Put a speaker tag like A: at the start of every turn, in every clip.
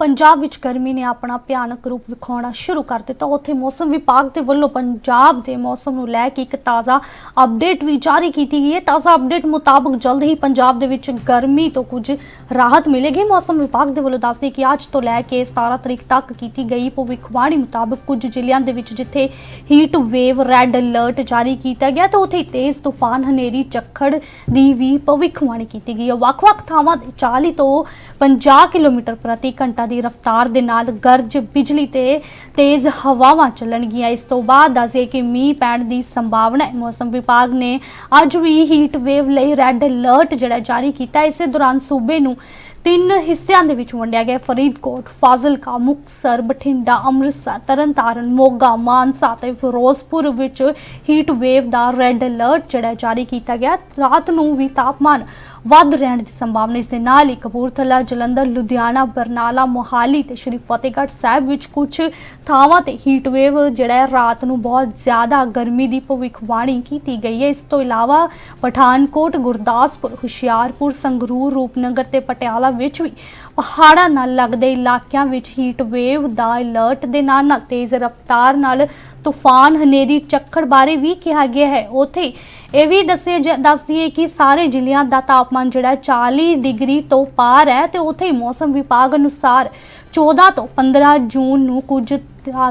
A: ਪੰਜਾਬ ਵਿੱਚ ਗਰਮੀ ਨੇ ਆਪਣਾ ਭਿਆਨਕ ਰੂਪ ਵਿਖਾਉਣਾ ਸ਼ੁਰੂ ਕਰ ਦਿੱਤਾ। ਉੱਥੇ ਮੌਸਮ ਵਿਭਾਗ ਦੇ ਵੱਲੋਂ ਪੰਜਾਬ ਦੇ ਮੌਸਮ ਨੂੰ ਲੈ ਕੇ ਇੱਕ ਤਾਜ਼ਾ ਅਪਡੇਟ ਵੀ ਜਾਰੀ ਕੀਤੀ ਗਈ ਹੈ। ਤਾਜ਼ਾ ਅਪਡੇਟ ਮੁਤਾਬਕ ਜਲਦ ਹੀ ਪੰਜਾਬ ਦੇ ਵਿੱਚ ਗਰਮੀ ਤੋਂ ਕੁਝ ਰਾਹਤ ਮਿਲੇਗੀ। ਮੌਸਮ ਵਿਭਾਗ ਦੇ ਵੱਲੋਂ ਦੱਸਦੇ ਕਿ ਅੱਜ ਤੋਂ ਲੈ ਕੇ 17 ਤਰੀਕ ਤੱਕ ਕੀਤੀ ਗਈ ਭਵਿੱਖਬਾਣੀ ਮੁਤਾਬਕ ਕੁਝ ਜ਼ਿਲ੍ਹਿਆਂ ਦੇ ਵਿੱਚ ਜਿੱਥੇ ਹੀਟ ਵੇਵ ਰੈੱਡ ਅਲਰਟ ਜਾਰੀ ਕੀਤਾ ਗਿਆ, ਤਾਂ ਉੱਥੇ ਤੇਜ਼ ਤੂਫਾਨ, ਹਨੇਰੀ ਚੱਖੜ ਦੀ ਵੀ ਭਵਿੱਖਬਾਣੀ ਕੀਤੀ ਗਈ ਹੈ। ਵੱਖ-ਵੱਖ ਥਾਵਾਂ ਤੇ 40 ਤੋਂ 50 ਕਿਲੋਮੀਟਰ ਪ੍ਰਤੀ ਘੰਟਾ ਦੀ ਰਫ਼ਤਾਰ ਦੇ ਨਾਲ ਗਰਜ ਬਿਜਲੀ ਤੇ ਤੇਜ਼ ਹਵਾਵਾਂ ਚੱਲਣਗੀਆਂ। ਇਸ ਤੋਂ ਬਾਅਦ ਦੱਸੇ ਕਿ ਮੀਂਹ ਪੈਣ ਦੀ ਸੰਭਾਵਨਾ ਹੈ। ਮੌਸਮ ਵਿਭਾਗ ਨੇ ਅੱਜ ਵੀ ਹੀਟ ਵੇਵ ਲਈ ਰੈੱਡ ਅਲਰਟ ਜਿਹੜਾ ਜਾਰੀ ਕੀਤਾ। ਇਸੇ ਦੌਰਾਨ ਸੂਬੇ ਨੂੰ ਤਿੰਨ ਹਿੱਸਿਆਂ ਦੇ ਵਿੱਚ ਵੰਡਿਆ ਗਿਆ ਫਰੀਦਕੋਟ, ਫਾਜ਼ਿਲਕਾ, ਮੁਕਤਸਰ, ਬਠਿੰਡਾ, ਅੰਮ੍ਰਿਤਸਰ, ਤਰਨਤਾਰਨ, ਮੋਗਾ, ਮਾਨਸਾ ਤੇ ਫਿਰੋਜ਼ਪੁਰ ਵਿੱਚ ਹੀਟ ਵੇਵ ਦਾ ਰੈੱਡ ਅਲਰਟ ਜਿਹੜਾ ਜਾਰੀ ਕੀਤਾ ਗਿਆ। ਰਾਤ ਨੂੰ ਵੀ ਤਾਪਮਾਨ ਵੱਧ ਰਹਿਣ ਦੀ ਸੰਭਾਵਨਾ ਇਸ ਦੇ ਨਾਲ ਹੀ ਕਪੂਰਥਲਾ, ਜਲੰਧਰ, ਲੁਧਿਆਣਾ, ਬਰਨਾਲਾ, ਮੋਹਾਲੀ ਤੇ ਸ਼੍ਰੀ ਫਤਿਹਗੜ੍ਹ ਸਾਹਿਬ ਵਿੱਚ ਕੁਝ ਥਾਵਾਂ ਤੇ ਹੀਟ ਵੇਵ ਜਿਹੜਾ ਹੈ ਰਾਤ ਨੂੰ ਬਹੁਤ ਜ਼ਿਆਦਾ ਗਰਮੀ ਦੀ ਭਵਿੱਖਬਾਣੀ ਕੀਤੀ ਗਈ ਹੈ। ਇਸ ਤੋਂ ਇਲਾਵਾ ਪਠਾਨਕੋਟ, ਗੁਰਦਾਸਪੁਰ, ਹੁਸ਼ਿਆਰਪੁਰ, ਸੰਗਰੂਰ, ਰੂਪਨਗਰ ਤੇ ਪਟਿਆਲਾ ਵਿੱਚ ਵੀ ਪਹਾੜਾਂ ਨਾਲ ਲੱਗਦੇ ਇਲਾਕਿਆਂ ਵਿੱਚ ਹੀਟ ਵੇਵ ਦਾ ਅਲਰਟ ਦੇ ਨਾਲ ਨਾਲ ਤੇਜ਼ ਰਫ਼ਤਾਰ ਨਾਲ ਤੂਫਾਨ ਹਨੇਰੀ ਝੱਖੜ ਬਾਰੇ ਵੀ ਕਿਹਾ ਗਿਆ ਹੈ। ਉਥੇ ਇਹ ਵੀ ਦੱਸੇ ਦੱਸਦੀ ਹੈ ਕਿ ਸਾਰੇ ਜ਼ਿਲ੍ਹਿਆਂ ਦਾ ਤਾਪਮਾਨ ਜਿਹੜਾ ਹੈ 40 ਡਿਗਰੀ ਤੋਂ ਪਾਰ ਹੈ ਤੇ ਉਥੇ ਹੀ ਮੌਸਮ ਵਿਭਾਗ ਅਨੁਸਾਰ 14 ਤੋਂ 15 ਜੂਨ ਨੂੰ ਕੁਝ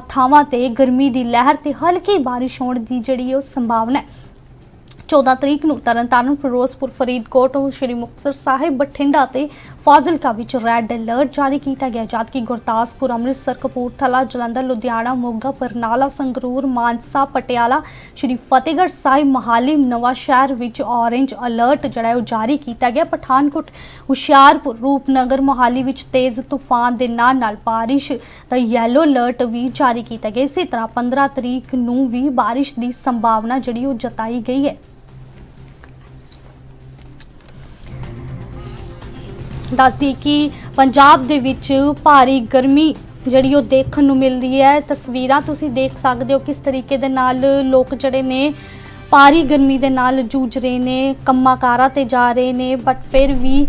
A: ਥਾਵਾਂ ਤੇ ਗਰਮੀ ਦੀ ਲਹਿਰ ਤੇ ਹਲਕੀ ਬਾਰਿਸ਼ ਹੋਣ ਦੀ ਜਿਹੜੀ ਉਹ ਸੰਭਾਵਨਾ ਹੈ। 14 ਤਰੀਕ ਨੂੰ ਤਰਨਤਾਰਨ, ਫਿਰੋਜ਼ਪੁਰ, ਫਰੀਦਕੋਟ ਸ਼੍ਰੀ ਮੁਕਤਸਰ ਸਾਹਿਬ, ਬਠਿੰਡਾ ਤੇ ਫਾਜ਼ਿਲਕਾ ਵਿੱਚ ਰੈੱਡ ਅਲਰਟ ਜਾਰੀ ਕੀਤਾ ਗਿਆ। ਜਦਕਿ ਗੁਰਦਾਸਪੁਰ, ਅੰਮ੍ਰਿਤਸਰ, ਕਪੂਰਥਲਾ, ਜਲੰਧਰ, ਲੁਧਿਆਣਾ, ਮੋਗਾ, ਬਰਨਾਲਾ, ਸੰਗਰੂਰ, ਮਾਨਸਾ, ਪਟਿਆਲਾ, ਸ਼੍ਰੀ ਫਤਿਹਗੜ੍ਹ ਸਾਹਿਬ, ਮਹਾਲੀ ਨਵਾਂ ਸ਼ਹਿਰ ਵਿੱਚ ਔਰੇਂਜ ਅਲਰਟ ਜਿਹੜਾ ਉਹ ਜਾਰੀ ਕੀਤਾ ਗਿਆ। ਪਠਾਨਕੋਟ, ਹੁਸ਼ਿਆਰਪੁਰ, ਰੂਪਨਗਰ, ਮੋਹਾਲੀ ਵਿੱਚ ਤੇਜ਼ ਤੂਫਾਨ ਦੇ ਨਾਲ ਨਾਲ ਬਾਰਿਸ਼ ਦਾ ਯੈਲੋ ਅਲਰਟ ਵੀ ਜਾਰੀ ਕੀਤਾ ਗਿਆ। ਇਸੇ ਤਰ੍ਹਾਂ 15 ਤਰੀਕ ਨੂੰ ਵੀ ਬਾਰਿਸ਼ ਦੀ ਸੰਭਾਵਨਾ ਜਿਹੜੀ ਉਹ ਜਤਾਈ ਗਈ ਹੈ। ਦੱਸਦੀ ਕਿ ਪੰਜਾਬ ਦੇ ਵਿੱਚ ਭਾਰੀ ਗਰਮੀ ਜਿਹੜੀ ਉਹ ਦੇਖਣ ਨੂੰ ਮਿਲ ਰਹੀ ਹੈ। ਤਸਵੀਰਾਂ ਤੁਸੀਂ ਦੇਖ ਸਕਦੇ ਹੋ ਕਿਸ ਤਰੀਕੇ ਦੇ ਨਾਲ ਲੋਕ ਜਿਹੜੇ ਨੇ ਭਾਰੀ ਗਰਮੀ ਦੇ ਨਾਲ ਜੂਝ ਰਹੇ ਨੇ, ਕੰਮਾਂ ਕਾਰਾਂ ਤੇ ਜਾ ਰਹੇ ਨੇ ਬਟ ਫਿਰ ਵੀ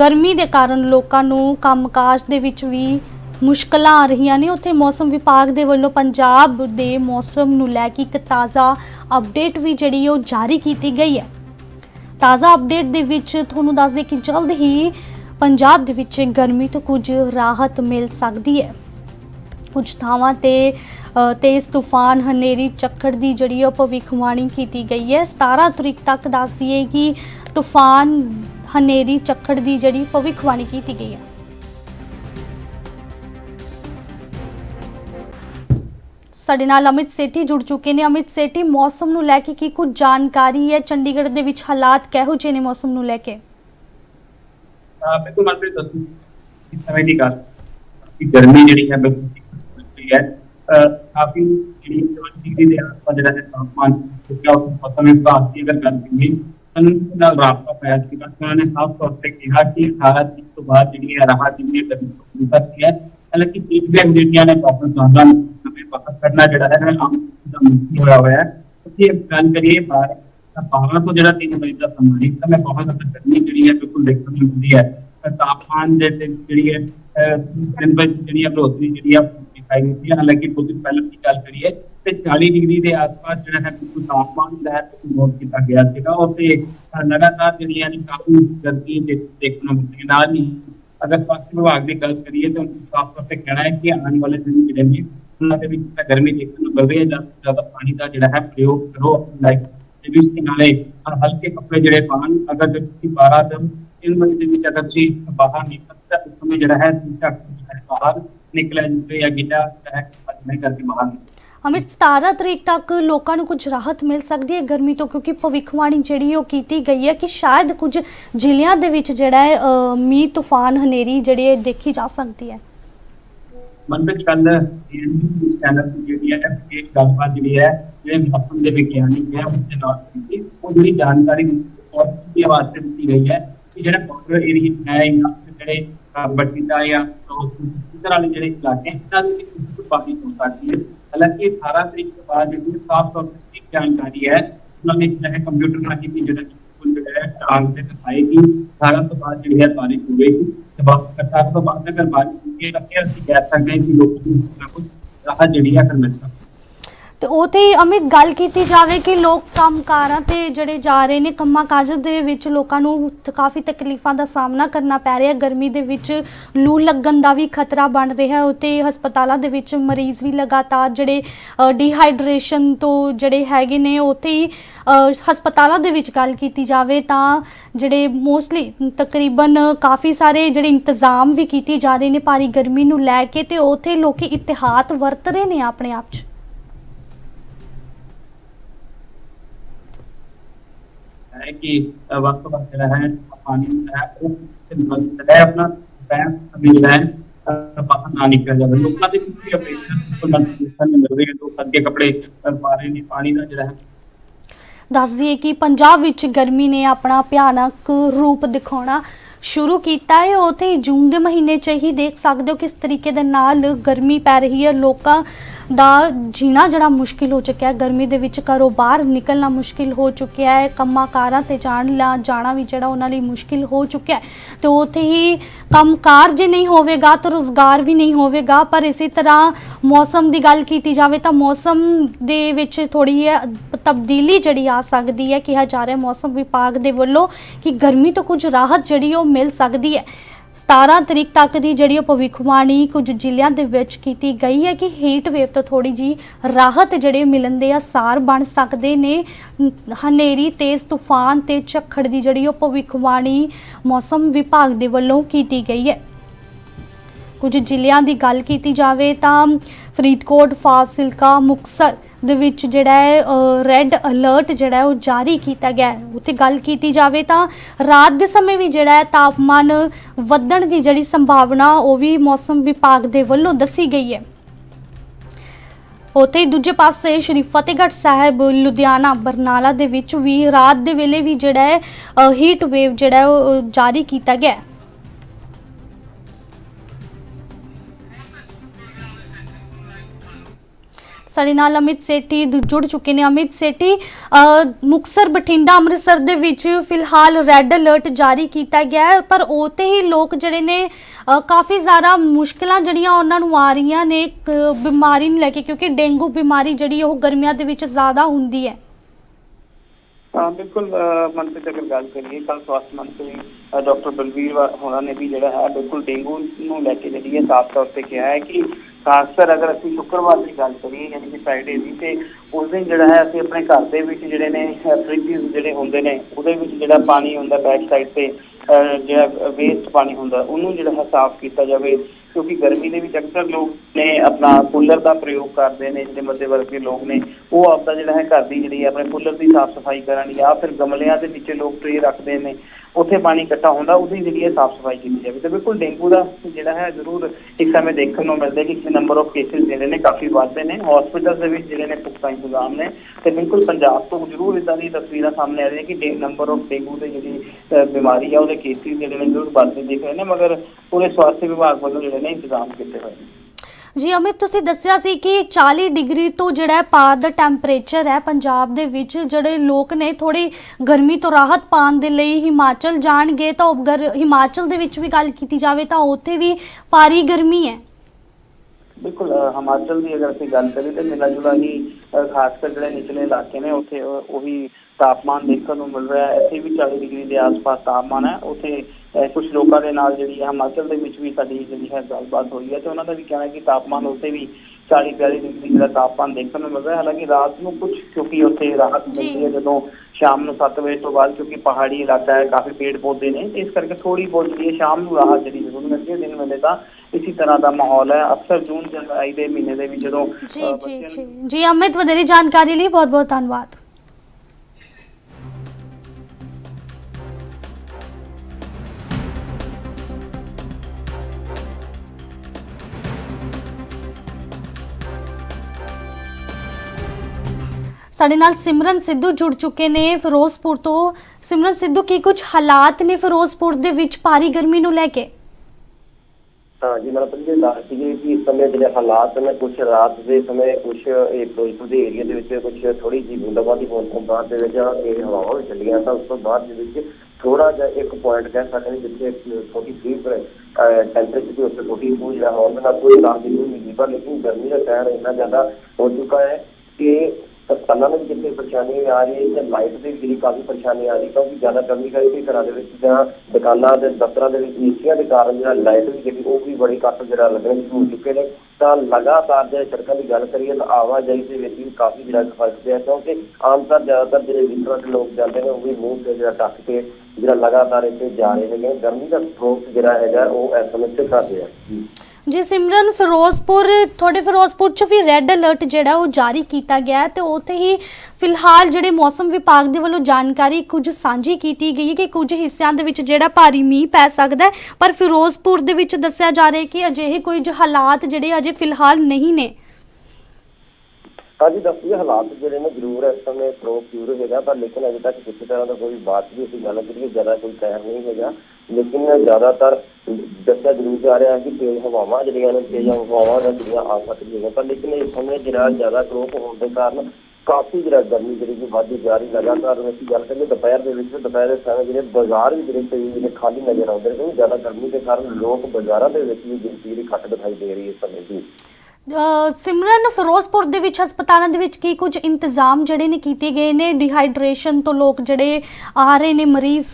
A: ਗਰਮੀ ਦੇ ਕਾਰਨ ਲੋਕਾਂ ਨੂੰ ਕੰਮਕਾਜ ਦੇ ਵਿੱਚ ਵੀ ਮੁਸ਼ਕਲਾਂ ਆ ਰਹੀਆਂ ਨੇ। ਉੱਥੇ ਮੌਸਮ ਵਿਭਾਗ ਦੇ ਵੱਲੋਂ ਪੰਜਾਬ ਦੇ ਮੌਸਮ ਨੂੰ ਲੈ ਕੇ ਇੱਕ ਤਾਜ਼ਾ ਅਪਡੇਟ ਵੀ ਜਿਹੜੀ ਉਹ ਜਾਰੀ ਕੀਤੀ ਗਈ ਹੈ। ਤਾਜ਼ਾ ਅਪਡੇਟ ਦੇ ਵਿੱਚ ਤੁਹਾਨੂੰ ਦੱਸ ਦੇ ਕਿ ਜਲਦ ਹੀ ਪੰਜਾਬ ਦੇ ਵਿੱਚ ਗਰਮੀ ਤੋਂ ਕੁਝ ਰਾਹਤ ਮਿਲ ਸਕਦੀ ਹੈ। ਕੁਝ ਥਾਵਾਂ ਤੇ ਤੇਜ਼ ਤੂਫਾਨ, ਹਨੇਰੀ ਝੱਖੜ ਦੀ ਜਿਹੜੀ ਉਹ ਭਵਿੱਖਬਾਣੀ ਕੀਤੀ ਗਈ ਹੈ। 17 ਤਰੀਕ ਤੱਕ ਦੱਸਦੀ ਹੈ ਕਿ ਤੂਫਾਨ, ਹਨੇਰੀ ਝੱਖੜ ਦੀ ਜਿਹੜੀ ਭਵਿੱਖਬਾਣੀ ਕੀਤੀ ਗਈ ਹੈ। ਸਾਡੇ ਨਾਲ ਅਮਿਤ ਸੇਠੀ ਜੁੜ ਚੁੱਕੇ ਨੇ। ਅਮਿਤ ਸੇਠੀ, ਮੌਸਮ ਨੂੰ ਲੈ ਕੇ ਕੀ ਕੁਝ ਜਾਣਕਾਰੀ ਹੈ? ਚੰਡੀਗੜ੍ਹ ਦੇ ਵਿੱਚ ਹਾਲਾਤ ਕਿਹੋ ਜਿਹੇ ਨੇ ਮੌਸਮ ਨੂੰ ਲੈ ਕੇ?
B: ਅਹ ਬਿਲਕੁਲ ਮਨਪ੍ਰੀਤ ਦੱਸੂ ਇਸ ਸਮੇਂ ਦੀ ਗੱਲ ਕਿ ਗਰਮੀ ਜਿਹੜੀ ਹੈ, ਬਿਲਕੁਲ ਠੀਕ ਹੈ। ਅਹ ਕਾਫੀ ਜਿਹੜੀ 20 ਡਿਗਰੀ ਦੇ ਆਸ-ਪਾਸ ਜਿਹੜਾ ਹੈ, ਤਾਪਮਾਨ ਕਿਉਂਕਿ ਉਸ ਮੌਸਮ ਵਿਭਾਗ ਦੀ ਅਗਰ ਗੱਲ ਕਰੀਏ ਤਾਂ ਨਾਲ ਰਾਬਤਾ ਪਾਇਆ ਸੀ। ਤਾਂ ਉਹਨਾਂ ਨੇ ਸਾਫ਼ ਤੌਰ ਤੇ ਕਿਹਾ ਕਿ 18 ਤਰੀਕ ਤੋਂ ਬਾਅਦ ਜਿਹੜੀ ਹੈ, ਰਾਹਤ ਜਿਹੜੀ ਹੈ, ਗਰਮੀ ਤੋਂ ਮਿਲ ਸਕਦੀ ਹੈ। ਹਾਲਾਂਕਿ ਇੱਕ ਵੀ ਜਿਹੜੀਆਂ ਨੇ ਬਹੁਤ ਜ਼ਿਆਦਾ ਸਮੇਂ ਵਕਤ ਕਰਨਾ ਜਿਹੜਾ ਹੈ ਨਾ ਆਮ ਦਾ ਮੁਸ਼ਕਿਲ ਹੋਇਆ ਹੋਇਆ ਹੈ ਅਸੀਂ ਇਹ ਗੱਲ ਕਰੀਏ ਬਾਹਰ ਤਾਂ ਬਾਰਾਂ ਤੋਂ ਜਿਹੜਾ ਤਿੰਨ ਵਜੇ ਦਾ ਸਮਾਂ ਹੈ ਇਸ ਸਮੇਂ ਬਹੁਤ ਜ਼ਿਆਦਾ ਗਰਮੀ ਜਿਹੜੀ ਹੈ ਬਿਲਕੁਲ ਦੇਖਣ ਨੂੰ ਮਿਲਦੀ ਹੈ ਤਾਂ ਤਾਪਮਾਨ ਦੇ ਤੇ ਜਿਹੜੀ ਹੈ ਅਹ, ਦਿਨ ਵਿੱਚ ਜਿਹੜੀ ਹੈ ਬੜੋਤਰੀ ਜਿਹੜੀ ਆ ਦਿਖਾਈ ਦਿੱਤੀ ਹੈ ਹਾਲਾਂਕਿ ਕੁਝ ਦਿਨ ਪਹਿਲਾਂ ਦੀ ਗੱਲ ਕਰੀਏ ਤੇ 40 ਡਿਗਰੀ ਦੇ ਆਸ-ਪਾਸ ਜਿਹੜਾ ਹੈ ਬਿਲਕੁਲ ਤਾਪਮਾਨ ਜਿਹੜਾ ਹੈ ਨੋਟ ਕੀਤਾ ਗਿਆ ਸੀਗਾ ਔਰ ਤੇ ਅਹ, ਲਗਾਤਾਰ ਜਿਹੜੀਆਂ ਨੇ ਕਾਫੀ ਗਰਮੀ ਦੇ ਦੇਖਣ ਨੂੰ ਮਿਲਦੀ ਹੈ ਨਾਲ ਹੀ ਅਗਰ ਸਵਾਸਥ ਵਿਭਾਗ ਦੀ ਗੱਲ ਕਰੀਏ ਤਾਂ ਸਾਫ਼ ਤੌਰ ਤੇ ਕਹਿਣਾ ਹੈ ਕਿ ਆਉਣ ਵਾਲੇ ਦਿਨ ਜਿਹੜੇ ਨੇ ਉਹਨਾਂ ਦੇ ਵਿੱਚ ਤਾਂ ਗਰਮੀ ਦੇਖਣ ਨੂੰ ਮਿਲ ਰਹੀ ਹੈ ਜ਼ਿਆਦਾ ਤੋਂ ਜ਼ਿਆਦਾ ਪਾਣੀ ਦਾ ਜਿਹੜਾ ਹੈ ਪ੍ਰਯੋਗ ਕਰੋ ਲਾਈਕ ਤੇ ਵੀ ਇਸ ਦੇ ਨਾਲੇ ਅਹ ਹਲਕੇ ਕੱਪੜੇ ਜਿਹੜੇ ਪਾਣ ਅਗਰ ਜੇ ਤੁਸੀਂ 12 ਦਿਨ ਤਿੰਨ ਵਜੇ ਦੇ ਵਿੱਚ ਅਗਰ ਤੁਸੀਂ ਬਾਹਰ ਨਿਕਲਦੇ ਤਾਂ ਉਸ ਸਮੇਂ ਜਿਹੜਾ ਹੈ ਸੀਟਾ ਬਾਹਰ ਨਿਕਲਿਆ ਜਿਵੇਂ ਜਾਂ ਗਿੱਲਾ ਜਿਹੜਾ ਹੈ ਨਹੀਂ ਕਰਕੇ ਬਾਹਰ ਨਿਕਲੋ।
A: ਅਮਿਤ 17 ਤਰੀਕ ਤੱਕ ਲੋਕਾਂ ਨੂੰ ਕੁਝ ਰਾਹਤ ਮਿਲ ਸਕਦੀ ਹੈ ਗਰਮੀ ਤੋਂ ਕਿਉਂਕਿ ਭਵਿੱਖਬਾਣੀ ਜਿਹੜੀ ਉਹ ਕੀਤੀ ਗਈ ਹੈ ਕਿ ਸ਼ਾਇਦ ਕੁਝ ਜ਼ਿਲ੍ਹਿਆਂ ਦੇ ਵਿੱਚ ਜਿਹੜਾ ਹੈ ਮੀਂਹ ਤੂਫਾਨ ਹਨੇਰੀ ਜਿਹੜੀ ਹੈ ਦੇਖੀ ਜਾ ਸਕਦੀ ਹੈ।
B: ਮਨਪ੍ਰੀਤ ਕੱਲ ਇਹ ਚੈਨਲ ਤੇ ਜਿਹੜੀ ਹੈ ਇਹ ਗੱਲਬਾਤ ਜਿਹੜੀ ਹੈ ਜਿਹੜੇ ਮੌਸਮ ਦੇ ਵਿਗਿਆਨੀ ਹੈ ਉਸ ਨਾਲ ਕੀਤੀ ਉਹ ਜਿਹੜੀ ਜਾਣਕਾਰੀ ਔਰ ਦੀ ਆਵਾਜ਼ ਦਿੱਤੀ ਗਈ ਹੈ ਕਿ ਜਿਹੜਾ ਬਾਰਡਰ ਏਰੀਆ ਹੈ ਜਾਂ ਜਿਹੜੇ ਅਹ, ਬਠਿੰਡਾ ਜਾਂ ਇਧਰ ਵਾਲੇ ਜਿਹੜੇ ਇਲਾਕੇ ਇਹਨਾਂ ਦੇ ਵਿੱਚ ਕੁਝ ਬਾਕੀ ਸਕਦੀ ਹੈ। ਹਾਲਾਂਕਿ 18 ਤਰੀਕ ਤੋਂ ਬਾਅਦ ਜਿਹੜੀ ਸਾਫ਼ ਤੌਰ ਤੇ ਸਟਿਕ ਜਾਣਕਾਰੀ ਹੈ, ਉਹਨਾਂ ਨੇ ਜਿਹੜਾ ਹੈ ਕੰਪਿਊਟਰ ਨਾਲ ਕੀਤੀ, ਜਿਹੜਾ ਕਿ ਜਿਹੜਾ ਹੈ ਆਂਕ ਤੇ ਦਿਖਾਏਗੀ 18 ਤੋਂ ਬਾਅਦ ਜਿਹੜੀ ਹੈ ਬਾਰਿਸ਼ ਹੋਵੇਗੀ ਤੇ ਬਾਕੀ ਇਕੱਠਾ ਤੋਂ ਬਾਅਦ ਅਗਰ ਬਾਤ ਕੀਤੀ ਤਾਂ ਫਿਰ ਅਸੀਂ ਕਹਿ ਸਕਦੇ ਹਾਂ ਕਿ ਲੋਕਾਂ ਨੂੰ ਕੁਛ ਨਾ ਕੁਛ ਰਾਹਤ ਜਿਹੜੀ ਹੈ ਕਰਨਾ ਮਿਲਦਾ
A: ਤੇ ਉਥੇ ਹੀ ਅਮਿਤ ਗੱਲ ਕੀਤੀ ਜਾਵੇ ਕਿ ਲੋਕ ਕੰਮਕਾਰਾਂ ਤੇ ਜਿਹੜੇ ਜਾ ਰਹੇ ਨੇ ਕੰਮਾਂ ਕਾਜ ਦੇ ਵਿੱਚ ਲੋਕਾਂ ਨੂੰ ਤ- ਕਾਫੀ ਤਕਲੀਫਾਂ ਦਾ ਸਾਹਮਣਾ ਕਰਨਾ ਪੈ ਰਿਹਾ। ਗਰਮੀ ਦੇ ਵਿੱਚ ਲੂ ਲੱਗਣ ਦਾ ਵੀ ਖਤਰਾ ਬਣ ਰਿਹਾ ਹੈ। ਉਤੇ ਹਸਪਤਾਲਾਂ ਦੇ ਵਿੱਚ ਮਰੀਜ਼ ਵੀ ਲਗਾਤਾਰ ਜਿਹੜੇ ਡੀਹਾਈਡਰੇਸ਼ਨ ਤੋਂ ਜਿਹੜੇ ਹੈਗੇ ਨੇ ਉਥੇ ਹੀ ਅ, ਹਸਪਤਾਲਾਂ ਦੇ ਵਿੱਚ ਗੱਲ ਕੀਤੀ ਜਾਵੇ ਤਾਂ ਜਿਹੜੇ ਮੋਸਟਲੀ ਤਕਰੀਬਨ ਕਾਫੀ ਸਾਰੇ ਜਿਹੜੇ ਇੰਤਜ਼ਾਮ ਵੀ ਕੀਤੇ ਜਾ ਰਹੇ ਨੇ ਭਾਰੀ ਗਰਮੀ ਨੂੰ ਲੈ ਕੇ ਤੇ ਉਥੇ ਲੋਕੀ ਇਤਿਹਾਤ ਵਰਤ ਰਹੇ ਨੇ ਆਪਣੇ ਆਪ 'ਚ।
B: ਹੈ ਕਿ ਅ, ਵੱਧ ਤੋਂ ਵੱਧ ਜਿਹੜਾ ਹੈ ਪਾਣੀ ਜਿਹੜਾ ਹੈ ਉਹ ਜਿਹੜਾ ਹੈ ਆਪਣਾ ਬੈਂਕ ਬਾਹਰ ਨਾ ਨਿਕਲ ਜਾਵੇ। ਲੋਕਾਂ ਦੇ ਕਿੰਨੀ ਅਪੇक्षा ਤੋਂ ਨਤੀਜਾ ਮਿਲ ਰਹੀ ਹੈ ਲੋਕ ਅੱਗੇ ਕੱਪੜੇ ਪਾ ਰਹੇ ਨੇ ਪਾਣੀ ਦਾ ਜਿਹੜਾ ਹੈ।
A: ਦੱਸ ਦਈਏ ਕਿ ਪੰਜਾਬ ਵਿੱਚ ਗਰਮੀ ਨੇ ਆਪਣਾ ਭਿਆਨਕ ਰੂਪ ਦਿਖਾਉਣਾ ਸ਼ੁਰੂ ਕੀਤਾ ਹੈ। ਉਥੇ ਜੂਨ ਦੇ ਮਹੀਨੇ 'ਚ ਹੀ ਦੇਖ ਸਕਦੇ ਹੋ ਕਿਸ ਤਰੀਕੇ ਦੇ ਨਾਲ ਗਰਮੀ ਪੈ ਰਹੀ ਹੈ। ਲੋਕਾਂ ਦਾ ਜੀਣਾ ਜਿਹੜਾ ਮੁਸ਼ਕਿਲ ਹੋ ਚੁੱਕਿਆ ਹੈ। ਗਰਮੀ ਦੇ ਵਿੱਚ ਘਰੋਂ ਬਾਹਰ ਨਿਕਲਣਾ ਮੁਸ਼ਕਿਲ ਹੋ ਚੁੱਕਿਆ ਹੈ। ਕੰਮਾਂ ਕਾਰਾਂ ਤੇ ਜਾਣ ਲਾ ਜਾਣਾ ਵੀ ਜਿਹੜਾ ਉਹਨਾਂ ਲਈ ਮੁਸ਼ਕਿਲ ਹੋ ਚੁੱਕਿਆ ਹੈ। ਤੇ ਉਥੇ ਹੀ ਕੰਮਕਾਰ ਜੇ ਨਹੀਂ ਹੋਵੇਗਾ ਤਾਂ ਰੋਜ਼ਗਾਰ ਵੀ ਨਹੀਂ ਹੋਵੇਗਾ। ਪਰ ਇਸੇ ਤਰ੍ਹਾਂ ਮੌਸਮ ਦੀ ਗੱਲ ਕੀਤੀ ਜਾਵੇ ਤਾਂ ਮੌਸਮ ਦੇ ਵਿੱਚ ਥੋੜੀ ਤਬਦੀਲੀ ਜਿਹੜੀ ਆ ਸਕਦੀ ਹੈ। ਕਿਹਾ ਜਾ ਰਿਹਾ ਮੌਸਮ ਵਿਭਾਗ ਦੇ ਵੱਲੋਂ ਕਿ ਗਰਮੀ ਤੋਂ ਕੁਝ ਰਾਹਤ ਜਿਹੜੀ ਉਹ ਮਿਲ ਸਕਦੀ ਹੈ। 17 ਤਰੀਕ ਤੱਕ ਦੀ ਜਿਹੜੀ ਉਹ ਭਵਿੱਖਬਾਣੀ ਕੁਝ ਜ਼ਿਲ੍ਹਿਆਂ ਦੇ ਵਿੱਚ ਕੀਤੀ ਗਈ ਹੈ ਕਿ ਹੀਟ ਵੇਵ ਤੋਂ ਥੋੜੀ ਜੀ ਰਾਹਤ ਜਿਹੜੇ ਮਿਲਣ ਦੇ ਆਸਾਰ ਬਣ ਸਕਦੇ ਨੇ। ਹਨੇਰੀ, ਤੇਜ਼ ਤੂਫਾਨ ਤੇ ਝੱਖੜ ਦੀ ਜਿਹੜੀ ਉਹ ਭਵਿੱਖਬਾਣੀ ਮੌਸਮ ਵਿਭਾਗ ਦੇ ਵੱਲੋਂ ਕੀਤੀ ਗਈ ਹੈ। ਕੁਝ ਜ਼ਿਲ੍ਹਿਆਂ ਦੀ ਗੱਲ ਕੀਤੀ ਜਾਵੇ ਤਾਂ ਫਰੀਦਕੋਟ ਫਾਜ਼ਿਲਕਾ ਮੁਕਤਸਰ ਦੇ ਵਿੱਚ ਜਿਹੜਾ ਹੈ ਰੈੱਡ ਅਲਰਟ ਜਿਹੜਾ ਹੈ ਉਹ ਜਾਰੀ ਕੀਤਾ ਗਿਆ ਹੈ। ਉੱਥੇ ਗੱਲ ਕੀਤੀ ਜਾਵੇ ਤਾਂ ਰਾਤ ਦੇ ਸਮੇਂ ਵੀ ਜਿਹੜਾ ਹੈ ਤਾਪਮਾਨ ਵਧਣ ਦੀ ਜਿਹੜੀ ਸੰਭਾਵਨਾ ਉਹ ਵੀ ਮੌਸਮ ਵਿਭਾਗ ਦੇ ਵੱਲੋਂ ਦੱਸੀ ਗਈ ਹੈ। ਉੱਥੇ ਹੀ ਦੂਜੇ ਪਾਸੇ ਸ਼੍ਰੀ ਫਤਿਹਗੜ੍ਹ ਸਾਹਿਬ, ਲੁਧਿਆਣਾ, ਬਰਨਾਲਾ ਦੇ ਵਿੱਚ ਵੀ ਰਾਤ ਦੇ ਵੇਲੇ ਵੀ ਜਿਹੜਾ ਹੈ ਹੀਟ ਵੇਵ ਜਿਹੜਾ ਉਹ ਜਾਰੀ ਕੀਤਾ ਗਿਆ ਸਾਡੇ ਨਾਲ ਅਮਿਤ ਸੇਠੀ ਦੁ- ਜੁੜ ਚੁੱਕੇ ਨੇ। ਅਮਿਤ ਸੇਠੀ ਅ, ਮੁਕਤਸਰ ਬਠਿੰਡਾ ਅੰਮ੍ਰਿਤਸਰ ਦੇ ਵਿੱਚ ਫਿਲਹਾਲ ਰੈੱਡ ਅਲਰਟ ਜਾਰੀ ਕੀਤਾ ਗਿਆ ਹੈ। ਪਰ ਉਤੇ ਹੀ ਲੋਕ ਜਿਹੜੇ ਨੇ ਕਾਫੀ ਜ਼ਿਆਦਾ ਮੁਸ਼ਕਲਾਂ ਜਿਹੜੀਆਂ ਉਹਨਾਂ ਨੂੰ ਆ ਰਹੀਆਂ ਨੇ। ਕ- ਬਿਮਾਰੀ ਨੂੰ ਲੈ ਕੇ ਕਿਉਂਕਿ ਡੇਂਗੂ ਬਿਮਾਰੀ ਜਿਹੜੀ ਉਹ ਗਰਮੀਆਂ ਦੇ ਵਿੱਚ ਜ਼ਿਆਦਾ ਹੁੰਦੀ ਹੈ।
C: ਬਿਲਕੁਲ, ਅਹ ਮਨਪ੍ਰੀਤ ਅਗਰ ਗੱਲ ਕਰੀਏ ਕੱਲ ਸਵਾਸਥ ਮੰਤਰੀ ਡਾਕਟਰ ਬਲਵੀਰ ਹੋਣਾ ਨੇ ਵੀ ਜਿਹੜਾ ਹੈ, ਬਿਲਕੁਲ ਡੇਂਗੂ ਨੂੰ ਲੈ ਕੇ ਜਿਹੜੀ ਹੈ ਸਾਫ਼ ਤੌਰ ਤੇ ਕਿਹਾ ਹੈ ਕਿ ਖਾਸ ਕਰ ਅਗਰ ਅਸੀਂ ਸ਼ੁੱਕਰਵਾਰ ਦੀ ਗੱਲ ਕਰੀਏ ਯਾਨੀ ਕਿ ਫਰਾਈਡੇ ਦੀ, ਤੇ ਉਸ ਦਿਨ ਜਿਹੜਾ ਹੈ ਅਸੀਂ ਆਪਣੇ ਘਰ ਦੇ ਵਿੱਚ ਜਿਹੜੇ ਨੇ ਫ੍ਰਿਜਸ ਜਿਹੜੇ ਹੁੰਦੇ ਨੇ, ਉਹਦੇ ਵਿੱਚ ਜਿਹੜਾ ਪਾਣੀ ਹੁੰਦਾ ਬੈਕ ਸਾਈਡ ਤੇ, ਅਹ ਜਿਹੜਾ ਵੇਸਟ ਪਾਣੀ ਹੁੰਦਾ, ਉਹਨੂੰ ਜਿਹੜਾ ਹੈ ਸਾਫ਼ ਕੀਤਾ ਜਾਵੇ। ਕਿਉਂਕਿ ਗਰਮੀ ਦੇ ਵਿੱਚ ਅਕਸਰ ਲੋਕ ਨੇ ਆਪਣਾ ਕੂਲਰ ਦਾ ਪ੍ਰਯੋਗ ਕਰਦੇ ਨੇ, ਜਿਹੜੇ ਮੱਧ ਵਰਗ ਦੇ ਲੋਕ ਨੇ, ਉਹ ਆਪਦਾ ਜਿਹੜਾ ਹੈ ਘਰ ਦੀ ਜਿਹੜੀ ਹੈ ਆਪਣੇ ਕੂਲਰ ਦੀ ਸਾਫ਼ ਸਫ਼ਾਈ ਕਰਨ ਜਾਂ ਫਿਰ ਗਮਲਿਆਂ ਦੇ ਨੀਚੇ ਲੋਕ ਟਰੇ ਰੱਖਦੇ ਨੇ। ਉੱਥੇ ਪਾਣੀ ਇਕੱਠਾ ਹੁੰਦਾ, ਉਹਦੀ ਜਿਹੜੀ ਹੈ ਸਾਫ਼ ਸਫ਼ਾਈ ਕੀਤੀ ਜਾਵੇ। ਤੇ ਬਿਲਕੁਲ ਡੇਂਗੂ ਦਾ ਜਿਹੜਾ ਹੈ, ਜ਼ਰੂਰ ਇੱਕ ਸਮੇਂ ਦੇਖਣ ਨੂੰ ਮਿਲਦਾ ਹੈ ਕਿ ਨੰਬਰ ਆਫ ਕੇਸਿਸ ਜਿਹੜੇ ਨੇ ਕਾਫੀ ਵੱਧਦੇ ਨੇ। ਹਸਪੀਟਲ ਦੇ ਵਿੱਚ ਜਿਹੜੇ ਨੇ ਪੁਖਤਾ ਇੰਤਜ਼ਾਮ ਨੇ। ਤੇ ਬਿਲਕੁਲ ਪੰਜਾਬ ਤੋਂ ਜ਼ਰੂਰ ਇਦਾਂ ਦੀ ਤਸਵੀਰਾਂ ਸਾਹਮਣੇ ਆ ਰਹੀਆਂ ਕਿ ਨੰਬਰ ਆਫ ਡੇਂਗੂ ਦੇ ਜਿਹੜੀ ਬਿਮਾਰੀ ਆ, ਉਹਦੇ ਕੇਸਿਸ ਜਿਹੜੇ ਨੇ ਜ਼ਰੂਰ ਵੱਧਦੇ ਦਿਖ ਰਹੇ ਨੇ, ਮਗਰ ਪੂਰੇ ਸਵਾਸਥ ਵਿਭਾਗ ਵੱਲੋਂ ਜਿਹੜੇ ਨੇ ਇੰਤਜ਼ਾਮ ਕੀਤੇ ਹੋਏ ਨੇ।
A: ਜੀ ਅਮਿਤ, ਤੁਸੀਂ ਦੱਸਿਆ ਸੀ ਕਿ 40 ਡਿਗਰੀ ਤੋਂ ਜਿਹੜਾ ਹੈ ਪਾਰ ਦਾ ਟੈਂਪਰੇਚਰ ਹੈ ਪੰਜਾਬ ਦੇ ਵਿੱਚ, ਜਿਹੜੇ ਲੋਕ ਨੇ ਥੋੜੀ ਗਰਮੀ ਤੋਂ ਰਾਹਤ ਪਾਉਣ ਦੇ ਲਈ ਹਿਮਾਚਲ ਜਾਣਗੇ, ਤਾਂ ਉਹ ਹਿਮਾਚਲ ਦੇ ਵਿੱਚ ਵੀ ਗੱਲ ਕੀਤੀ ਜਾਵੇ ਤਾਂ ਉੱਥੇ ਵੀ ਭਾਰੀ ਗਰਮੀ ਹੈ।
C: ਬਿਲਕੁਲ ਅਹ ਹਿਮਾਚਲ ਦੀ ਅਗਰ ਅਸੀਂ ਗੱਲ ਕਰੀਏ ਤੇ ਮਿਲਾ ਜੁਲਾ ਹੀ ਅਹ ਖਾਸ ਕਰ ਜਿਹੜੇ ਨਿਚਲੇ ਇਲਾਕੇ ਨੇ ਉੱਥੇ ਉਹ- ਉਹੀ ਤਾਪਮਾਨ ਦੇਖਣ ਨੂੰ ਮਿਲ ਰਿਹਾ ਹੈ। ਇੱਥੇ ਵੀ 40 ਡਿਗਰੀ ਦੇ ਆਸ-ਪਾਸ ਤਾਪਮਾਨ ਹੈ। ਉੱਥੇ ਕੁਝ ਲੋਕਾਂ ਦੇ ਨਾਲ ਜਿਹੜੀ ਹੈ ਹਿਮਾਚਲ ਦੇ ਵਿੱਚ ਵੀ ਸਾਡੀ ਜਿਹੜੀ ਹੈ ਗੱਲਬਾਤ ਹੋਈ ਹੈ ਤੇ ਉਹਨਾਂ ਦਾ ਵੀ ਕਹਿਣਾ ਹੈ ਕਿ ਤਾਪਮਾਨ ਉੱਥੇ ਵੀ 40 42 ਡਿਗਰੀ ਦਾ ਤਾਪਮਾਨ ਦੇਖਣ ਨੂੰ ਮਿਲ ਰਿਹਾ ਹੈ। ਹਾਲਾਂਕਿ ਰਾਤ ਨੂੰ ਕੁਝ ਕਿਉਂਕਿ ਉੱਥੇ ਰਾਹਤ। ਮਿਲਦੀ ਹੈ ਜਦੋਂ ਸ਼ਾਮ ਨੂੰ 7 ਵਜੇ ਤੋਂ ਬਾਅਦ ਕਿਉਂਕਿ ਪਹਾੜੀ ਇਲਾਕਾ ਹੈ ਕਾਫੀ ਪੇੜ ਪੌਦੇ ਨੇ ਇਸ ਕਰਕੇ ਥੋੜੀ ਬਹੁਤ ਜਿਹੜੀ ਸ਼ਾਮ ਨੂੰ ਰਾਹਤ ਜਿਹੜੀ ਜ਼ਰੂਰ ਮਿਲਦੀ ਹੈ ਦਿਨ ਵੇਲੇ ਤਾਂ ਇਸੇ ਤਰ੍ਹਾਂ ਦਾ ਮਾਹੌਲ ਹੈ। ਅਕਸਰ ਜੂਨ ਜੁਲਾਈ ਦੇ ਮਹੀਨੇ ਦੇ ਵਿੱਚ ਜਦੋਂ
A: ਜੀ ਜੀ ਜੀ। ਅਮਿਤ ਵਧੇਰੀ ਜਾਣਕਾਰੀ ਲਈ ਬਹੁਤ ਬਹੁਤ ਧੰਨਵਾਦ। ਸਾਡੇ ਨਾਲ ਸਿਮਰਨ ਸਿੱਧੂ ਜੁੜ ਚੁੱਕੇ ਨੇ ਫਿਰੋਜ਼ਪੁਰ ਤੋਂ। ਸਿਮਰਨ ਸਿੱਧੂ, ਕੀ ਕੁਝ ਹਾਲਾਤ ਨੇ ਫਿਰੋਜ਼ਪੁਰ ਦੇ ਵਿੱਚ ਭਾਰੀ ਗਰਮੀ ਨੂੰ ਲੈ ਕੇ?
D: ਹਾਂ ਜੀ, ਮੈਂ ਪਹਿਲੇ ਦੱਸ ਸੀਗੇ ਕਿ ਇਸ ਸਮੇਂ ਜਿਹੜੇ ਹਾਲਾਤ ਨੇ ਕੁਝ ਰਾਤ ਦੇ ਸਮੇਂ ਕੁਝ ਇਹ ਫਿਰੋਜ਼ਪੁਰ ਦੇ ਏਰੀਆ ਦੇ ਵਿੱਚ ਕੁਝ ਥੋੜੀ ਜਿਹੀ ਬੂੰਦਾਬਾਂਦੀ ਹੋਣ ਤੋਂ ਬਾਅਦ ਦੇ ਵਿੱਚ ਇਹ ਹਵਾਵਾਂ ਵੀ ਚੱਲੀਆਂ ਤਾਂ ਉਸ ਤੋਂ ਬਾਅਦ ਦੇ ਵਿੱਚ ਥੋੜਾ ਜਿਹਾ ਇੱਕ ਪੁਆਇੰਟ ਕਹਿ ਸਕਦੇ ਹਾਂ ਜਿੱਥੇ ਇੱਕ ਛੋਟੀ ਟੈਂਪਰੇਚਰ ਦੀ ਉੱਤੇ ਛੋਟੀ ਹੋ ਜਿਹੜਾ ਹੋਣ ਦੇ ਕੋਈ ਰਾਹਤ ਨਹੀਂ, ਪਰ ਲੇਕਿਨ ਗਰਮੀ ਦਾ ਕਹਿਰ ਇੰਨਾ ਜ਼ਿਆਦਾ ਹੋ ਚੁੱਕਾ ਹੈ ਕਿ ਸੱਲਾਂ ਵੀ ਕਿੰਨੀ ਪਰੇਸ਼ਾਨੀ ਆ ਰਹੀ ਹੈ ਤੇ ਲਾਈਟ ਦੀ ਵੀ ਕਾਫੀ ਪਰੇਸ਼ਾਨੀ ਆ ਰਹੀ, ਕਿਉਂਕਿ ਜ਼ਿਆਦਾ ਗਰਮੀ ਕਰਕੇ ਘਰਾਂ ਦੇ ਵਿੱਚ ਜਾਂ ਦੁਕਾਨਾਂ ਦੇ ਦਫ਼ਤਰਾਂ ਦੇ ਵਿੱਚ ਏਸੀਆਂ ਦੇ ਕਾਰਨ ਜਿਹੜਾ ਲਾਈਟ ਵੀ ਜਿਹੜੀ ਉਹ ਵੀ ਬੜੀ ਘੱਟ ਜਿਹੜਾ ਲੱਗਣ ਸ਼ੁਰੂ ਚੁੱਕੇ ਨੇ। ਤਾਂ ਲਗਾਤਾਰ ਜੇ ਸੜਕਾਂ ਦੀ ਗੱਲ ਕਰੀਏ ਤਾਂ ਆਵਾਜਾਈ ਦੇ ਵਿੱਚ ਵੀ ਕਾਫੀ ਜਿਹੜਾ ਫ਼ਰਕ ਪਿਆ, ਕਿਉਂਕਿ ਆਮ ਤੌਰ ਜ਼ਿਆਦਾਤਰ ਜਿਹੜੇ ਵਿਕਰਾਂ ਦੇ ਲੋਕ ਜਾਂਦੇ ਨੇ, ਉਹ ਵੀ ਮੂੰਹ ਤੇ ਜਿਹੜਾ ਟੱਕ ਕੇ ਜਿਹੜਾ ਲਗਾਤਾਰ ਇੱਥੇ ਜਾ ਰਹੇ ਹੈਗੇ ਗਰਮੀ ਦਾ ਪ੍ਰੋਕ ਜਿਹੜਾ ਹੈਗਾ, ਉਹ ਇਸ ਸਮੇਂ ਤੇ ਕਰ ਰਿਹਾ। ਜੀ,
A: ਸਿਮਰਨ ਫਿਰੋਜ਼ਪੁਰ, ਤੁਹਾਡੇ ਫਿਰੋਜ਼ਪੁਰ ਚ ਵੀ ਰੈੱਡ ਅਲਰਟ ਜਿਹੜਾ ਉਹ ਜਾਰੀ ਕੀਤਾ ਗਿਆ ਹੈ ਤੇ ਉੱਥੇ ਹੀ ਫਿਲਹਾਲ ਜਿਹੜੇ ਮੌਸਮ ਵਿਭਾਗ ਦੇ ਵੱਲੋਂ ਜਾਣਕਾਰੀ ਕੁਝ ਸਾਂਝੀ ਕੀਤੀ ਗਈ ਹੈ ਕਿ ਕੁਝ ਹਿੱਸਿਆਂ ਦੇ ਵਿੱਚ ਜਿਹੜਾ ਭਾਰੀ ਮੀਂਹ ਪੈ ਸਕਦਾ ਹੈ, ਪਰ ਫਿਰੋਜ਼ਪੁਰ ਦੇ ਵਿੱਚ ਦੱਸਿਆ ਜਾ ਰਿਹਾ ਹੈ ਕਿ ਅਜਿਹੇ ਕੁਝ ਹਾਲਾਤ ਜਿਹੜੇ ਅਜੇ ਫਿਲਹਾਲ ਨਹੀਂ ਨੇ।
D: ਹਾਂਜੀ ਦੱਸਿए ਹਾਲਾਤ ਜਿਹੜੇ ਨੇ ਜ਼ਰੂਰ ਇਸ ਸਮੇਂ ਪ੍ਰੋ ਕਿਊਰ ਹੈਗਾ ਪਰ ਲੇਕਿਨ ਅਜੇ ਤੱਕ ਕਿਸੇ ਤਰ੍ਹਾਂ ਦਾ ਕੋਈ ਬਾਤ ਵੀ ਅਸੀਂ ਗੱਲ ਕਰੀਏ, ਜ਼ਿਆਦਾ ਕੋਈ ਕਹਿਰ ਨਹੀਂ ਹੈਗਾ। ਲੇਕਿਨ ਜ਼ਿਆਦਾਤਰ ਦੱਸਿਆ ਜ਼ਰੂਰ ਜਾ ਰਿਹਾ ਹੈ ਕਿ ਤੇਜ਼ ਹਵਾਵਾਂ ਜਿਹੜੀਆਂ ਨੇ ਤੇਜ਼ ਹਵਾਵਾਂ ਦਾ ਜਿਹੜੀਆਂ ਆ ਸਕਦੀਆਂ ਪਰ ਲੇਕਿਨ ਇਸ ਸਮੇਂ ਜਿਹੜਾ ਜ਼ਿਆਦਾ ਕਰੋਪ ਹੋਣ ਦੇ ਕਾਰਨ ਕਾਫੀ ਜਿਹੜਾ ਗਰਮੀ ਜਿਹੜੀ ਕਿ ਵਧਦੀ ਜਾ ਰਹੀ ਲਗਾਤਾਰ ਅਸੀਂ ਗੱਲ ਕਰੀਏ ਦੁਪਹਿਰ ਦੇ ਵਿੱਚ ਦੁਪਹਿਰ ਦੇ ਸਮੇਂ ਜਿਹੜੇ ਬਾਜ਼ਾਰ ਵੀ ਜਿਹੜੇ ਕਈ ਜਿਹੜੇ ਖਾਲੀ ਨਜ਼ਰ ਆਉਂਦੇ ਨੇ ਕਿਉਂਕਿ ਜ਼ਿਆਦਾ ਗਰਮੀ ਦੇ ਕਾਰਨ ਲੋਕ ਬਾਜ਼ਾਰਾਂ ਦੇ ਵਿੱਚ ਵੀ ਗਿਣਤੀ ਜਿਹੜੀ ਘੱਟ ਦਿਖਾਈ ਦੇ ਰਹੀ ਹੈ ਸਮੇਂ ਦੀ।
A: ਅ, ਸਿਮਰਨ ਫਿਰੋਜ਼ਪੁਰ ਦੇ ਵਿੱਚ ਹਸਪਤਾਲਾਂ ਦੇ ਵਿੱਚ ਕੀ ਕੁਝ ਇੰਤਜ਼ਾਮ ਜਿਹੜੇ ਨੇ ਕੀਤੇ ਗਏ ਨੇ? ਡਿਹਾਈਡਰੇਸ਼ਨ ਤੋਂ ਲੋਕ ਜਿਹੜੇ ਆ ਰਹੇ ਨੇ ਮਰੀਜ਼?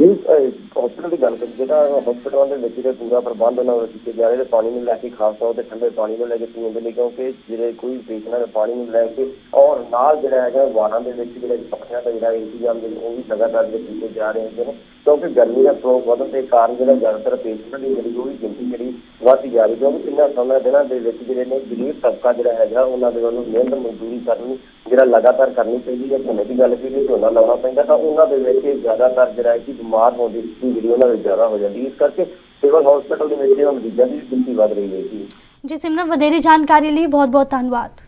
D: ਇਹ ਹਸਪੀਟਲ ਦੀ ਗੱਲ ਕਰੀਏ, ਜਿਹੜਾ ਹਸਪੀਟਲਾਂ ਦੇ ਵਿੱਚ ਜਿਹੜੇ ਪੂਰਾ ਪ੍ਰਬੰਧ ਉਹਨਾਂ ਵੱਲੋਂ ਕੀਤੇ ਜਾ ਰਹੇ ਨੇ ਪਾਣੀ ਨੂੰ ਲੈ ਕੇ ਖਾਸ ਤੌਰ ਤੇ ਠੰਡੇ ਪਾਣੀ ਨੂੰ ਲੈ ਕੇ ਪੀਣ ਦੇ ਲਈ, ਕਿਉਂਕਿ ਜਿਹੜੇ ਕੋਈ ਪੇਸ਼ੈਂਟ ਦੇ ਪਾਣੀ ਨੂੰ ਲੈ ਕੇ ਔਰ ਨਾਲ ਜਿਹੜਾ ਹੈਗਾ ਵਾਰਾਂ ਦੇ ਵਿੱਚ ਜਿਹੜਾ ਪੱਖਿਆਂ ਦਾ ਜਿਹੜਾ ਇੰਤਜ਼ਾਮ ਨੇ ਉਹ ਵੀ ਲਗਾਤਾਰ ਦੇ ਕੀਤੇ ਜਾ ਰਹੇ ਹੈਗੇ ਨੇ, ਕਿਉਂਕਿ ਗਰਮੀ ਦਾ ਪ੍ਰੋਕ ਵਧਣ ਦੇ ਕਾਰਨ ਜਿਹੜਾ ਜ਼ਿਆਦਾਤਰ ਪੇਸ਼ੈਂਟ ਦੀ ਜਿਹੜੀ ਉਹ ਵੀ ਗਿਣਤੀ ਜਿਹੜੀ ਵੱਧਦੀ ਜਾ ਰਹੀ ਕਿਉਂਕਿ ਇਹਨਾਂ ਸਮਾਂ ਦਿਨਾਂ ਦੇ ਵਿੱਚ ਜਿਹੜੇ ਨੇ ਗਰੀਬ ਤਬਕਾ ਜਿਹੜਾ ਹੈਗਾ, ਉਹਨਾਂ ਦੇ ਵੱਲੋਂ ਮਿਹਨਤ ਮਜ਼ਦੂਰੀ ਕਰਨੀ, ਜਿਹੜਾ ਲਗਾਤਾਰ ਕਰਨੀ ਚਾਹੀਦੀ ਹੈ ਝੋਨੇ ਦੀ ਗੱਲ ਕਰੀਏ, ਝੋਨਾ ਲਾਉਣਾ ਪੈਂਦਾ, ਤਾਂ ਉਹਨਾਂ ਦੇ ਵਿੱਚ ਜ਼ਿਆਦਾਤਰ ਜਿਹੜਾ ਹੈ ਕਿ ਬਿਮਾਰ ਹੋਣ ਦੀ ਸਥਿਤੀ ਜਿਹੜੀ ਉਹਨਾਂ ਦੀ ਜ਼ਿਆਦਾ ਹੋ ਜਾਂਦੀ ਹੈ। ਇਸ ਕਰਕੇ ਸਿਵਲ ਹਸਪੀਟਲ ਦੇ ਵਿੱਚ ਇਹਨਾਂ ਮਰੀਜ਼ਾਂ ਦੀ ਗਿਣਤੀ ਵੱਧ ਰਹੀ ਹੈ ਜੀ
A: ਜੀ, ਸਿਮਰਨ, ਵਧੇਰੇ ਜਾਣਕਾਰੀ ਲਈ ਬਹੁਤ ਬਹੁਤ ਧੰਨਵਾਦ